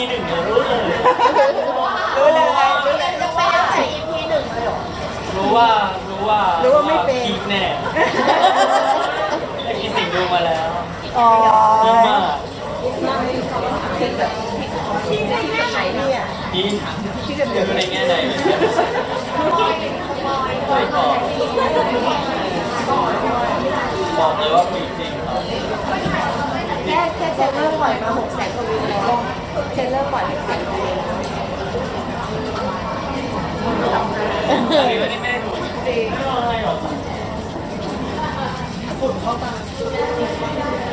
ีหนึ่งเนี่ยรู้เลยรู้เลยรู้เลยจะไปตั้งแต่ EP หนึ่งเลยเหรอ รู้ว่ารู้ว่ารู้ว่าไม่เป็น พีคแน่ไอ้พี่สิงดูมาแล้วอ๋อพีคมากไหนเนี่ยพีคดูในแง่ไหนไม่บอกบอกเลยว่าพีคจริงครับ แค่แค่เทรลเลอร์ปล่อยมาหกแสน ทรลเลอร์ปล่อยไปแสนกว่าวิวอันนี้ไม่ได้แม่ดูจริงอะไรหรอกฝุ่นเข้าตา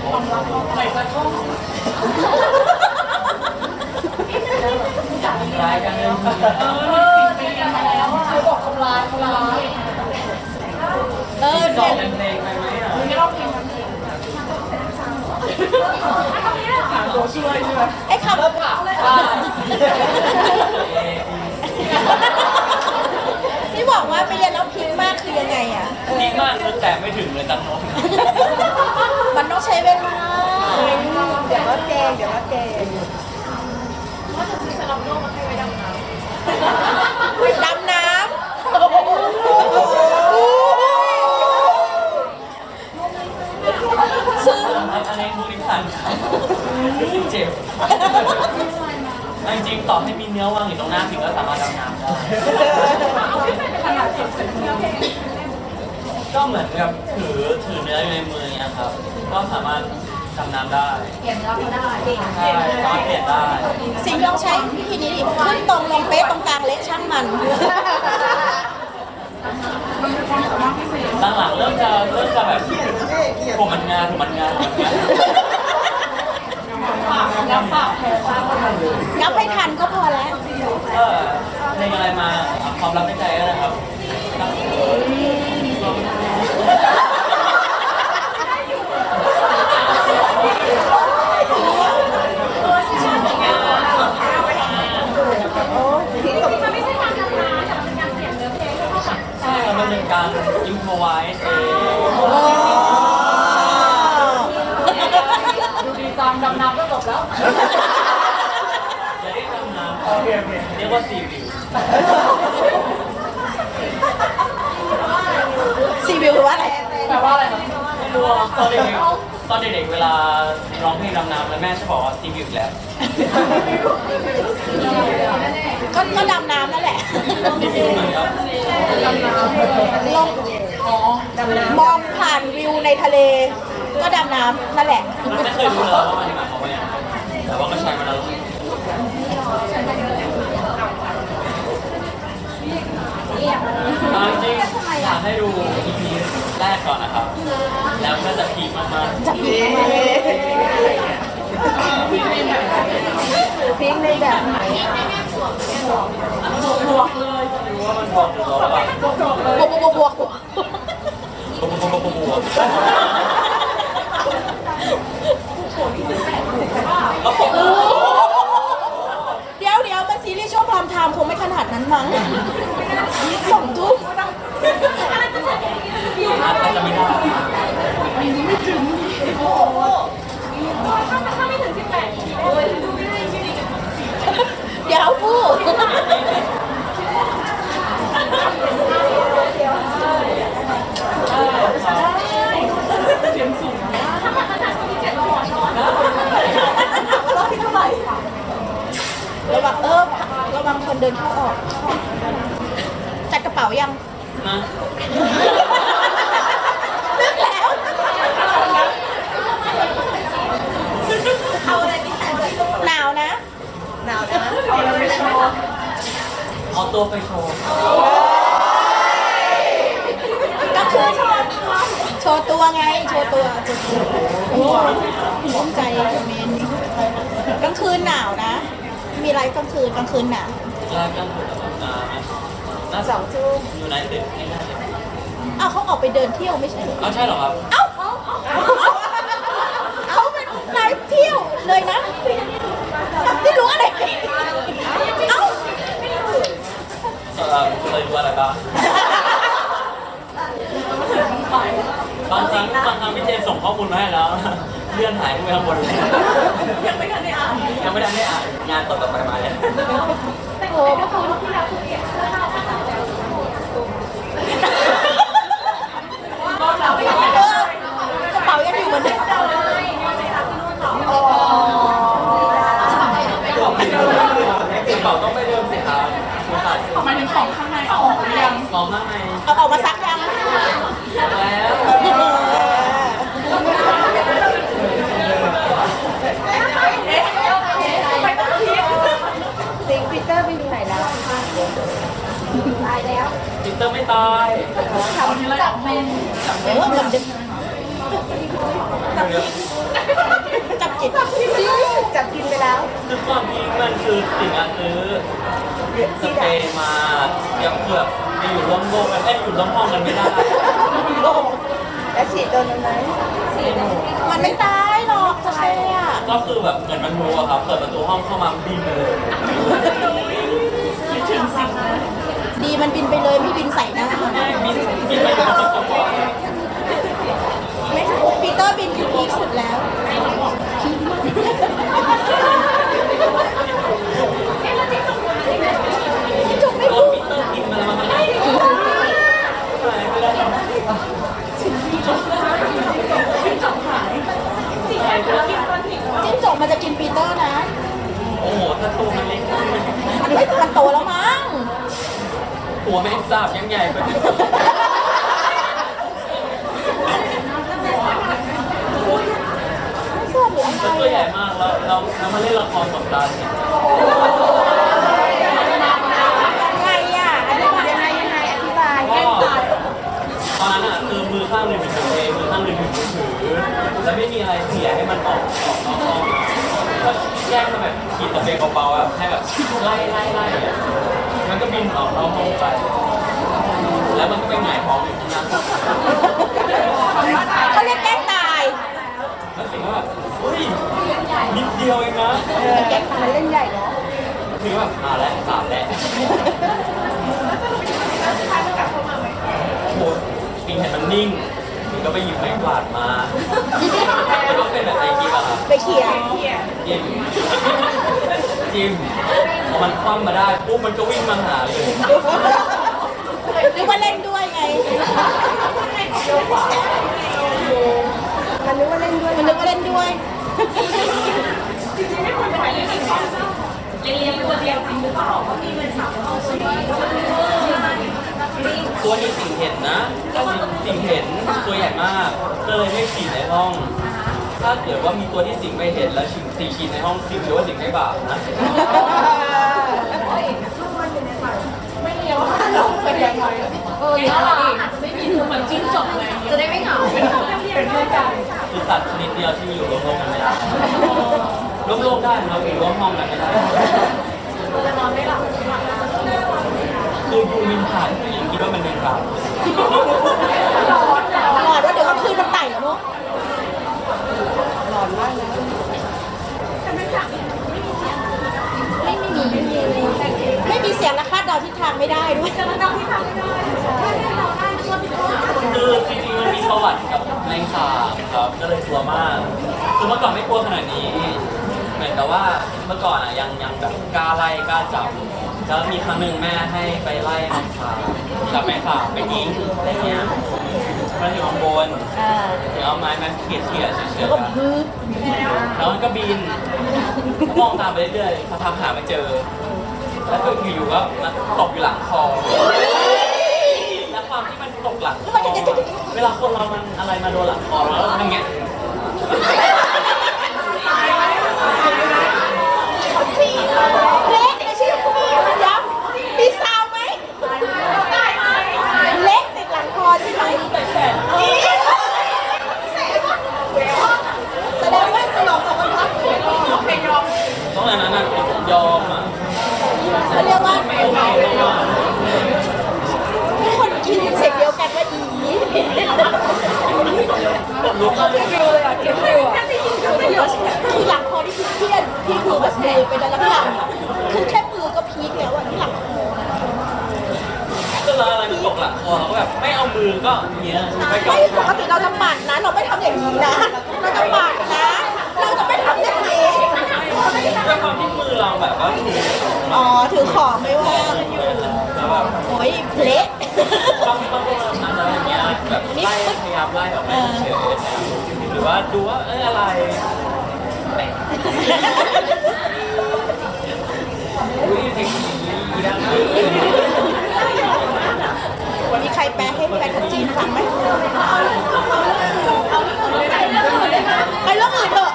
ความรักอะไรสักช่องร้ายกันเลยเออเป็นกันแล้วเขาบอกทำลายทำลายเออเนี่ยบเป็นเพลงไปไหมอะไม่ร้องเพลงทั้งเพลงหาตัวช่วยใช่ไหมไอ้คำ ที่บอกว่าไปเรียนแล้วพีคมากคือยังไงอะเออพีคมากคือแต่ไม่ถึงเลยตังโน้ตมันต้องใช้เวลา เดี๋ยวก็เกงเดี๋ยวก็เกง ว่าจะซื้อสลับโลกมาให้ไว้ดำน้ ดำน้ำซึ่ง อันนี้มูลิสันเจ็บจริงๆต่อให้มีเนื้อวางอยู่ตรงหน้าพิงก็สามารถดำน้ำได้ ก็เหมือนกับถือถือเนื้ออยู่ในมือเนี่ยครับ ก็สามารถดำน้ำได้ำเปลี่ยนแล้วก็ได้ใช่สามารถเปลี่ยนได้ สิงห์ลองใช้วิธีนี้ดิขึ้นตรงลงเป๊ะตรงกลางเละช่างมัน หลังๆเริ่มจะเริ่มจะแบบผมมันงานผมมันงานผมมันงานแล้วปากแผลตาก็มันนับให้ทันก็พอแล้ว เออเพลงอะไรมา ความลับในใจก็ได้ครับใช่ครับมันเป็นการอิมไวส์เองดูดีจังดำน้ำก็จบแล้ว จะได้ทำน้ำเรียกว่าซีวิว ซีวิวหรือว่าอะไรแปลว่าอะไรครับไม่รู้อะตอนเด็กๆตอนเด็กๆเวลาร้องเพลงดำน้ำแล้วแม่จะบอกว่าซีวิวแล้วก็ก็ดำน้ำนั่นแหละซีวิวเหมือนกับลงมองผ่านวิวในทะเล ก็ดำน้ำนั่นแหละมันไม่เคยรู้เลยว่ามันหมายความว่าอย่างไรแต่ว่าก็ใช้มาแล้วเอา จริงอยากให้ดู EP แรกก่อนนะครับ แล้วก็จะพีคมากๆจะพีคมากพีคในแบบไหนๆบวกเลยรู้ว่ามันบวกหรือลบอะบวกบวกบวกบวกบวกบวกบวกบวกเดี๋ยวเดี๋ยวมันซีรีส์ช่วงพรามไทม์คงไม่ขนาดนั้นมั้งสองทุ่ม อาจจะไม่ได้ เดี๋ยวพูดระวังเออ ระวังคนเดินเข้าออกจัดกระเป๋ายังนะนึกแล้ว เอาอะไรไปใส่หนาวนะ หนาวนะเอาอะไรไปโชว์เอาตัวไปโชว์ก็คือโชว์ตัวไง โชว์ตัวโอ้โหภูมิใจเมนกลางคืนหนาวนะ มีไลฟ์กลางคืนกลางคืนหนาวแรกกันอ่าน่าสองทุ่มอยู่ในตึกไม่น่าจะอ้าวเขาออกไปเดินเที่ยวไม่ใช่เหรอเอาใช่เหรอครับ เอ้าเขาเป็นไลฟ์เที่ยวเลยนะไม่รู้อะไรเอ้า เออคุณเลยรู้อะไรบ้างบางครั้งบางครั้งพี่เจนส่งข้อมูลมาให้แล้ว เลื่อนหายไปข้างบนเลยยังไม่ทันได้อ่านยัง ไม่ทันได้อ่านงานตกกลับมามาเลยโอ้พระคุณที่เราคือเก็บเสื้อผ้าภาษาแล้วกระเป๋ายังอยู่เหมือนเดิมกระเป๋าต้องไปเดิมสิครับไม่ขาดหมายถึงของข้างในเอาออกหรือยังของข้างในเอาออกมาซักยังแล้ว สิงปีเตอร์ไปดูไหนแล้วตายแล้ว จิ ตเตอร์ไม่ตายวันนี้เราอยากเป็นเออมันจะจับจิตจับกินไปแล้ว คือความจริงมันคือสิ่งอะซื้อสเปรย์มาเดี๋ยวเกือบไปอยู่ร่วมโลกกันเอ้ยอยู่ร่วมห้องกันไม่ได้แล้วฉีดโดนไหมมันไม่ตายหรอกใช่อะก็คือแบบเหมือนมันรู้อะครับเปิดประตูห้องเข้ามาบินเลย คิดถึงสิ่งนั้น ดีมันบินไปเลยไม่บินใส่หน้า บินบินไปถึงประตูห้อง ไม่ปีเตอร์บินคือพีคสุดแล้วจุกไม่ โด พู น ด มิเตอร์กินมาแล้วมันไม่ได้ จิ้งจกมันจะกินปีเตอร์นะ โอ้โหถ้าตัวมันเล็ก มันไม่มันโต แล้วมั้งตัวแม่งทราบยังใหญ่ไปไม่ชอบหรืออะไรมันตัวใหญ่มากแล้วเราเรามาเล่นละครกับตาเนี่ยยังไงอะอธิบายยังไงยังไงอธิบายก็ตอนนั้นอะคือมือข้างหนึ่งเป็นตัวเองมือข้างหนึ่งเป็นมือถือแล้วไม่มีอะไรเสียให้มันออกออกนอกห้อง ก็แยกมาแบบขีดตะเบงเบาๆอะให้แบบไล่ไล่ไล่อะมันก็บินออกนอกห้องไป แล้วมันก็ไปหงายท้องอยู่ที่นั่นเขาเรียกแกล้งตายแล้วสิงว่าเฮ้ยนิดเดียวเองนะแกล้งมันเล่นใหญ่เนาะคือแบบอ่าแล้วสามแล้วโอ้โหปิงเห็นมันนิ่ง ก็ไปหยิบไม้กวาดมาแล้วก็เป็นแบบในคลิปอะครับไปเขี่ยจิ้มจิ้มพอมันคว่ำมาได้ปุ๊บมันก็วิ่งมาหาเลยนึกว่าเล่นด้วยไงมันนึกว่าเล่นด้วยมันนึกว่าเล่นด้วย ตัวนี้สิ่งเห็นนะสิ่งเห็นตัวใหญ่มากก็ เลยไม่ฉีดในห้อง ถ้าเกิดว่ามีตัวที่สิงไม่เห็นแล้วสิงสีฉีดในห้องสิงหรือว่าสิงไม่บาปนะเออแล้วเราอาจจะไม่มีเหมือนจิ้งจกเลยจะได้ไม่เหงาเป็นเพื่อนกันคือสัตว์ชนิดเดียวที่อยู่ร่วมโลกกันไม่ได้ร่วมโลกได้เราอยู่ร่วมห้องกันไม่ได้จะนอนไม่หลับคือยูมินผ่านผู้หญิงคิดว่ามันเป็นบาป หลอดว่าเดี๋ยวเอาคืนมันไต่เหรอลูกหลอดมากเลยไม่ไม่มีไม่มีไม่มีเสียงและคาดเดาทิศทางไม่ได้ด้วย คือจริงๆมันมีประวัติกับแมงสาบครับก็เลยกลัวมากคือเมื่อก่อนไม่กลัวขนาดนี้ เหมือนกับว่าเมื่อก่อนอะยังยังแบบกล้าไล่กล้าจับแล้วมีครั้งหนึ่งแม่ให้ไปไล่แมงสาบจับแมงสาบไปยิงอะไรเงี้ยมันอยู่ข้างบนอ่าเดี๋ยวเอาไม้มาเขี่ยเขี่ยๆเฉยแล้วๆก็อะพึบแล้วมันก็บินมองตามไปเรื่อยๆสักพักหาไม่เจอ แล้วก็อยู่ๆก็มาตกอยู่หลังคอแล้วความที่มันตกหลังคออะเวลาคนเรามันอะไรมาโดนหลังคอแล้วทำอย่างเงี้ยือก็อย่างเงี้ยไม่ปกติเราจะปั่นนะ เราไม่ทำอย่างนี้นะ เราจะปั่นนะ เราจะไม่ทำอย่างนี้ ด้วยความที่มือเราแบบว่าอ๋อ ถือของไม่ว่างแล้วแบบโอ้ยเละต้องต้องอะไรแบบไล่พยายามไล่ออกมาเฉยหรือว่าดูว่าเอ้ยอะไรอุ้ยเทคนิคดีนะ แปลให้แฟนคนจีนฟังไหมไปเรื่องอื่นเถอะ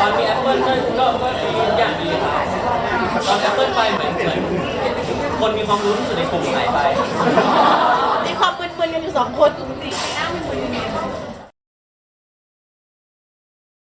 ตอนมีแอปเปิลก็ก็ก็ดีอย่างดีครับตอนแอปเปิลไปเหมือนเหมือนคนมีความรู้ที่สุดในกลุ่มหายไป มีความมึนๆกันอยู่สองคนหน้า